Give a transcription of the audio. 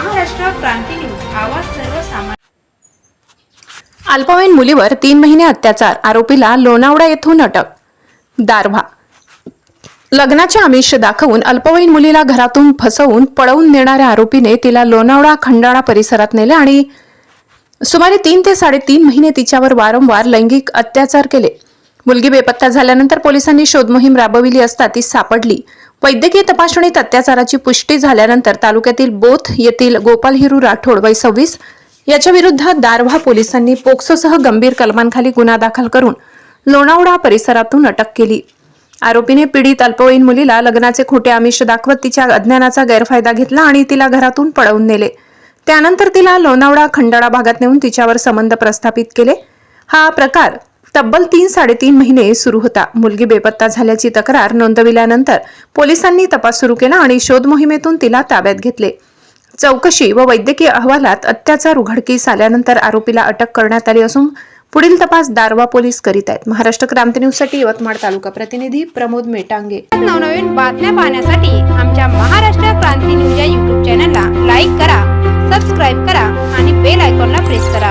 क्रांती news आवाज सर्वसामान्य. अल्पवयीन मुलीवर तीन महिने अत्याचार आरोपीला लोणावळा येथून अटक. दारव्हा. लग्नाचे आमिष दाखवून अल्पवयीन मुलीला घरातून फसवून पळवून नेणाऱ्या आरोपीने तिला लोणावळा खंडाळा परिसरात नेले आणि सुमारे तीन ते साडेतीन महिने तिच्यावर वारंवार लैंगिक अत्याचार केले. मुलगी बेपत्ता झाल्यानंतर पोलिसांनी शोध मोहीम राबविली असता ती सापडली. वैद्यकीय तपासणीत अत्याचाराची पुष्टी झाल्यानंतर तालुक्यातील बोथ येथील गोपाल हिरू राठोड वय सव्वीस याच्या विरुद्ध दारव्हा पोलिसांनी पोक्सोसह गंभीर कलमांखाली गुन्हा दाखल करून लोणावळा परिसरातून अटक केली. आरोपीने पीडित अल्पवयीन मुलीला लग्नाचे खोटे आमिष दाखवत तिच्या अज्ञानाचा गैरफायदा घेतला आणि तिला घरातून पळवून नेले. त्यानंतर तिला लोणावळा खंडाळा भागात नेऊन तिच्यावर संबंध प्रस्थापित केले. हा प्रकार तब्बल तीन साडेतीन महिने सुरू होता. मुलगी बेपत्ता झाल्याची तक्रार नोंदविल्यानंतर पोलिसांनी तपास सुरू केला आणि शोध मोहिमेतून तिला ताब्यात घेतले. चौकशी व वैद्यकीय अहवालात अत्याचार उघडकीस आल्यानंतर आरोपीला अटक करण्यात आली असून पुढील तपास दारवा पोलीस करीत आहेत. महाराष्ट्र क्रांती न्यूजसाठी यवतमाळ तालुका प्रतिनिधी प्रमोद मेटांगे. नवनवीन बातम्या पाहण्यासाठी आमच्या महाराष्ट्र क्रांती न्यूज या युट्यूब चॅनलला लाईक करा सबस्क्राईब करा आणि बेल आयकॉनला प्रेस करा.